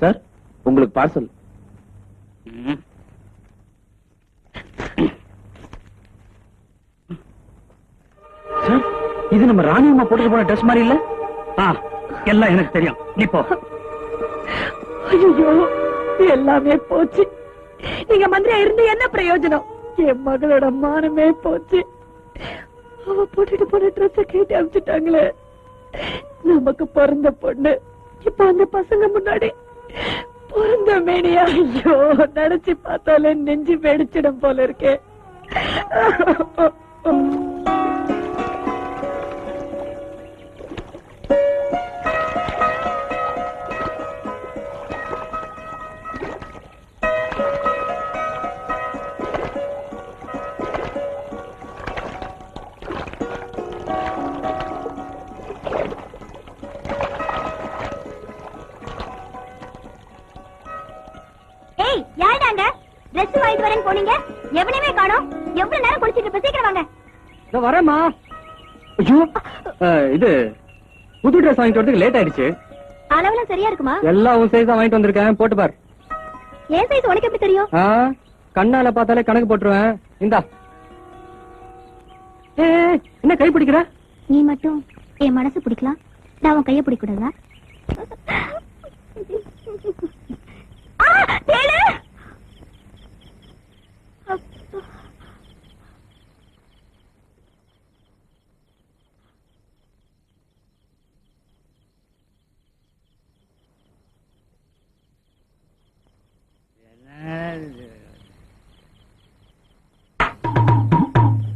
Sir உங்களுக்கு parcel sir இது நம்ம ராணி அம்மா போட்டுட்டு போன ட்ரெஸ் மாதிரி இல்ல? எல்லாம் எனக்கு தெரியும். நீ போ. ஐயோ எல்லாமே போச்சு. நீங்க மந்திரியா இருந்து என்ன பிரயோஜனம்? என் மகளோட மானமே போச்சு. அவ போட்டுட்டு போன ட்ரெஸ் கேட்டு அனுப்பிச்சிட்டாங்களே நமக்கு பிறந்த பொண்ணு. இப்ப அந்த பசங்க முன்னாடி பிறந்த மேனியா ஐயோ நினைச்சு பார்த்தாலே நெஞ்சு வெடிச்சிடும் போல இருக்கே. போனீங்க? எவனையுமே காணோம். எவ்வளவு நேரம் குளிச்சிட்டு இருப்ப? சீக்கிரம் வாங்க. இதோ வரேம்மா. ஐயோ அஹ், இது புது ட்ரெஸ் வாங்கிட்டு வரதுக்கு லேட் ஆயிடுச்சு. அளவுலாம் சரியா இருக்குமா? எல்லாம் உன் சைஸ் வாங்கிட்டு வந்திருக்கேன். போட்டு பார். ஏன் சைஸ் உனக்கு எப்படி தெரியும்? ஆ, கண்ணால பார்த்தாலே கணக்கு போட்டுருவேன். இந்தா. ஏய், ஏய், என்ன கை பிடிக்கிற? நீ மட்டும் என் மனசு பிடிக்கலாம். நான் உன் கைய பிடிக்கூடாதா ஆ, தேளு! அப்பா.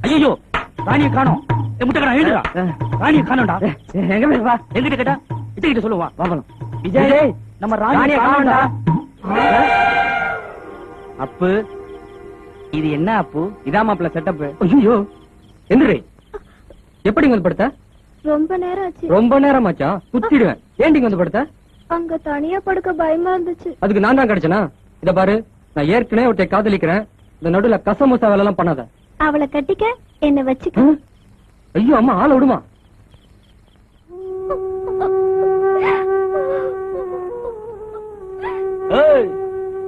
ஐயோ ராணியை காணோம். முட்டைக்கடா எழுதுடா ராணியை காணோம்டா. எங்க போய் வா? எங்கிட்ட கேட்டா? இட்ட சொல்லுவா வாங்கலாம் விஜய் நம்ம ராணியை காணோம்டா. அப்பு இது என்ன அப்பு? இதான் மாப்பிள்ள செட்டப் ஐயோ எந்திரி எப்படி வந்து படுத்த? ரொம்ப நேரம் ஆச்சு. ரொம்ப நேரமாச்சா? குத்திடுவேன். ஏன்டி இங்க வந்து படுத்த? அங்க தனியா படுக்க பயமா இருந்துச்சு. அதுக்கு நான் தான் கிடைச்சனா? இத பாரு நான் ஏற்கனவே ஒருத்தரை காதலிக்கிறேன். இந்த நடுவுல கசமுசா வேலை எல்லாம் பண்ணாத. அவளை கட்டிக்க என்ன வச்சுக்க? ஐயோ அம்மா ஆள விடுமா?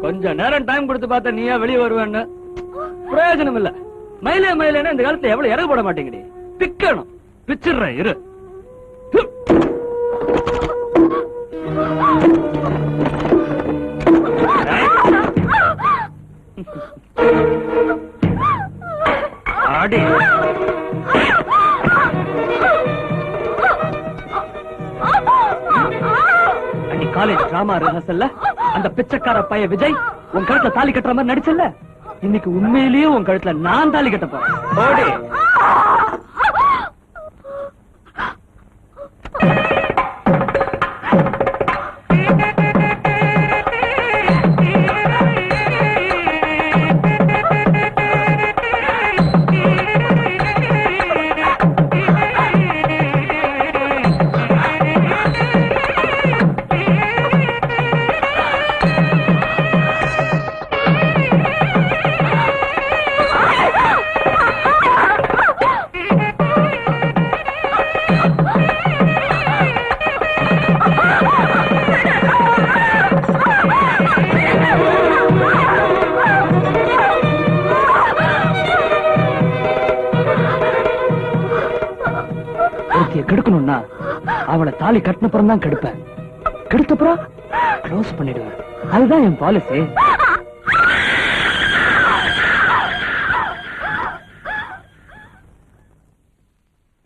கொஞ்ச நேரம் டைம் கொடுத்து பார்த்தா நீயா வெளியே வருவேன்னு. பிரயோஜனம் இல்ல மயிலே மயிலேன்னு இந்த காலத்துல எவ்வளவு இறகு போட மாட்டேங்கடி. பிக்கணும் பிச்சிடுறேன் இரு. காலேஜ் டிராமா ரிஹர்சல்ல அந்த பிச்சைக்கார பைய விஜய் உன் கழுத்துல தாலி கட்டுற மாதிரி நடிச்சல்ல? இன்னைக்கு உண்மையிலேயே உன் கழுத்துல நான் தாலி கட்ட போறேன். கெடுக்கணும்னா அவளை தாலி கட்டினப்புறம் தான் கெடுப்பேன். கெடுத்தப்புறம் க்ளோஸ் பண்ணிடுவேன். அதுதான் என் பாலிசி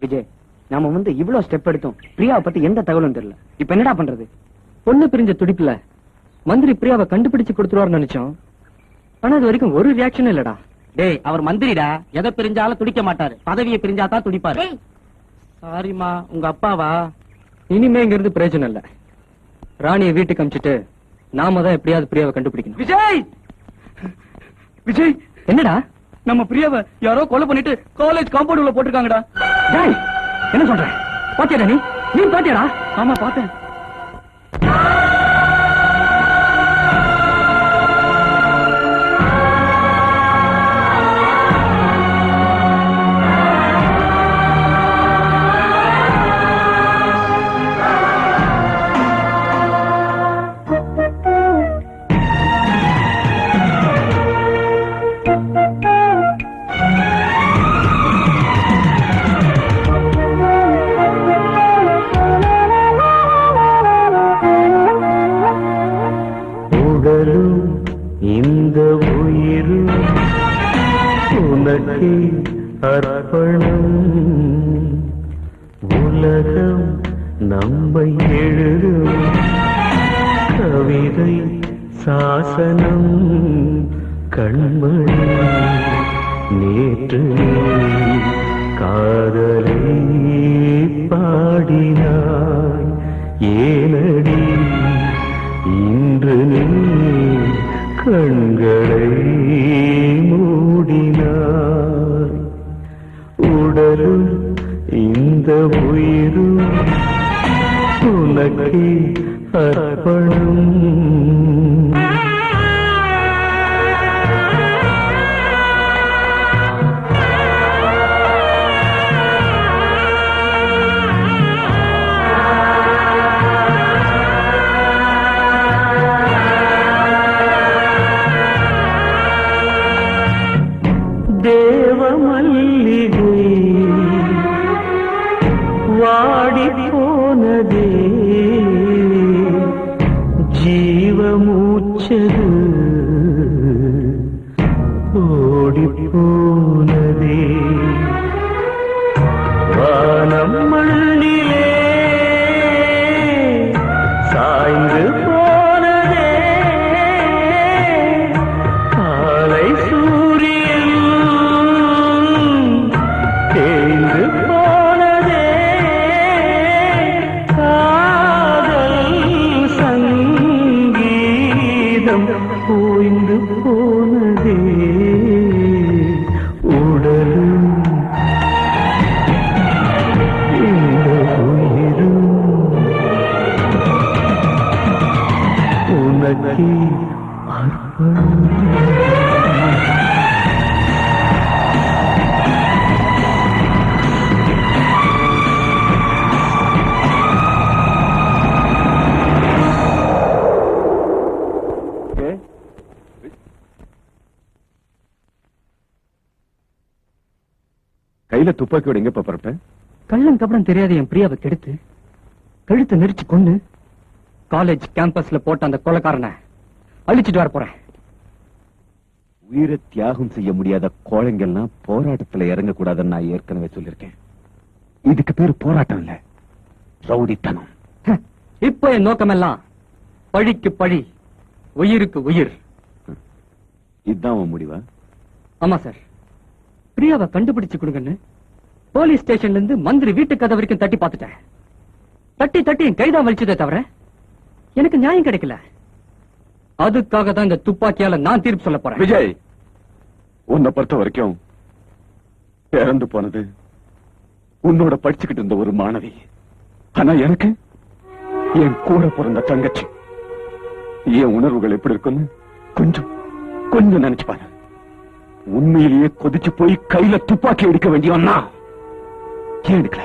விஜய் நாம வந்து இவ்வளவு ஸ்டெப் எடுத்தோம். பிரியாவை பத்தி எந்த தகவலும் தெரியல. இப்ப என்னடா பண்றது? பொண்ணு பிரிஞ்ச துடிப்புல மந்திரி பிரியாவை கண்டுபிடிச்சு கொடுத்துருவாருன்னு நினைச்சோம். ஆனா இது வரைக்கும் ஒரு ரியாக்ஷன் இல்லடா. டேய் அவர் மந்திரிடா. எதை பிரிஞ்சாலும் துடிக்க மாட்டாரு. பதவியை பிரிஞ்சாதான் துடிப்பாரு. ஏய் சாரிமா உங்க அப்பாவா? இனிமே இங்க இருந்து பிரயோஜனம் இல்ல. ராணியை வீட்டுக்கு அமிச்சிட்டு நாம தான் எப்படியாவது பிரியாவை கண்டுபிடிக்கணும். விஜய்! விஜய்! என்னடா? நம்ம பிரியாவை யாரோ கொலை பண்ணிட்டு காலேஜ் காம்பவுண்ட் உள்ள போட்டிருக்காங்கடா. டேய், என்ன சொல்ற? பாத்தியாடா நீ? நீ பாத்தியாடா? ஆமா பார்த்தேன். உனக்கே அர்ப்பணம் உலகம் நம்மை எழுதும் கவிதை சாசனம் கண்மணி நேற்று உனக்கே அர்ப்பணம் மூச்சது கையில துப்பாக்கியோட எங்கப்பா பரப்ப கள்ளம் கபடம் தெரியாத என் பிரியாவை கெடுத்து கழுத்தை நெரிச்சு கொண்டு காலேஜ் கேம்பஸ்ல போட்ட அந்த கொலைக்காரனை அழிச்சிட்டு வர போறேன். உயிரை தியாகம் செய்ய முடியாத கோழைங்கள்லாம் போராட்டத்துல இறங்க கூடாதுன்னு நான் ஏற்கனவே சொல்லிருக்கேன் இதுக்கு பேரு போராட்டம் இல்ல ரவுடித்தனம். இப்போ என் நோக்கமெல்லாம் பழிக்கு பழி உயிருக்கு உயிர். இதுதான் உன் முடிவா? ஆமா சார். பிரியாவை கண்டுபிடிச்சு கொடுங்கன்னு போலீஸ் ஸ்டேஷன்ல இருந்து மந்திரி வீட்டு கதை வரைக்கும் தட்டி பார்த்துட்டேன். தட்டி தட்டி என் கைதான் வலிச்சதே தவிர எனக்கு நியாயம் கிடைக்கல. அதுக்காக தான் இந்த துப்பாக்கியால நான் தீர்ப்பு சொல்ல போறேன். விஜய் உன்னை பொறுத்த வரைக்கும் இறந்து போனது உன்னோட படிச்சுக்கிட்டு இருந்த ஒரு மாணவி. ஆனா எனக்கு என் கூட பிறந்த தங்கச்சி. என் உணர்வுகள் எப்படி இருக்குன்னு கொஞ்சம் கொஞ்சம் நினைச்சு பாரு. உண்மையிலேயே கொதிச்சு போய் கையில துப்பாக்கி எடுக்க வேண்டியவன்னா ஏன் எடுக்கல?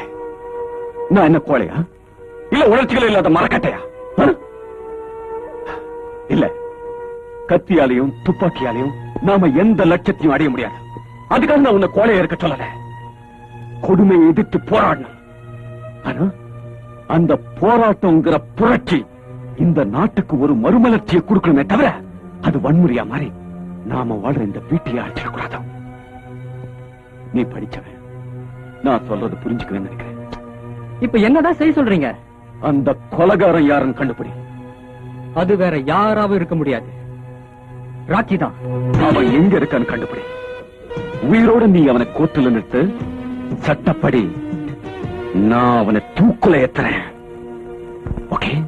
நான் என்ன கோழையா? இல்ல உணர்ச்சிகள் இல்லாத மரக்கட்டையா? இல்ல. கத்தியாலையும் துப்பாக்கியாலையும் நாம எந்த லட்சத்தையும் அடைய முடியாது. அதுக்காக நான் உன்னை கோழையா இருக்க சொல்லல. கொடுமையை எதிர்த்து போராடணும். ஆனா அந்த போராட்டம்ங்கிற புரட்சி இந்த நாட்டுக்கு ஒரு மறுமலர்ச்சியை கொடுக்கணுமே தவிர அது வன்முறையா மாறி நாம வாழ்ற இந்த வீட்டையே அடிச்சிடக்கூடாது நீ படிச்சவன். நான் சொல்றது புரிஞ்சுக்குவேன்னு நினைக்கிறேன். இப்ப என்னதான் செய்ய சொல்றீங்க? அந்த கொலகாரன் யாருன்னு கண்டுபிடி. அது வேற யாராவும் இருக்க முடியாது. ராக்கி தான். அவன் எங்க இருக்கான்னு கண்டுபிடி. உயிரோட நீ அவனை கோர்ட்டுல நிறுத்து சட்டப்படி நான் அவனை தூக்குல ஏத்துறேன். ஓகே?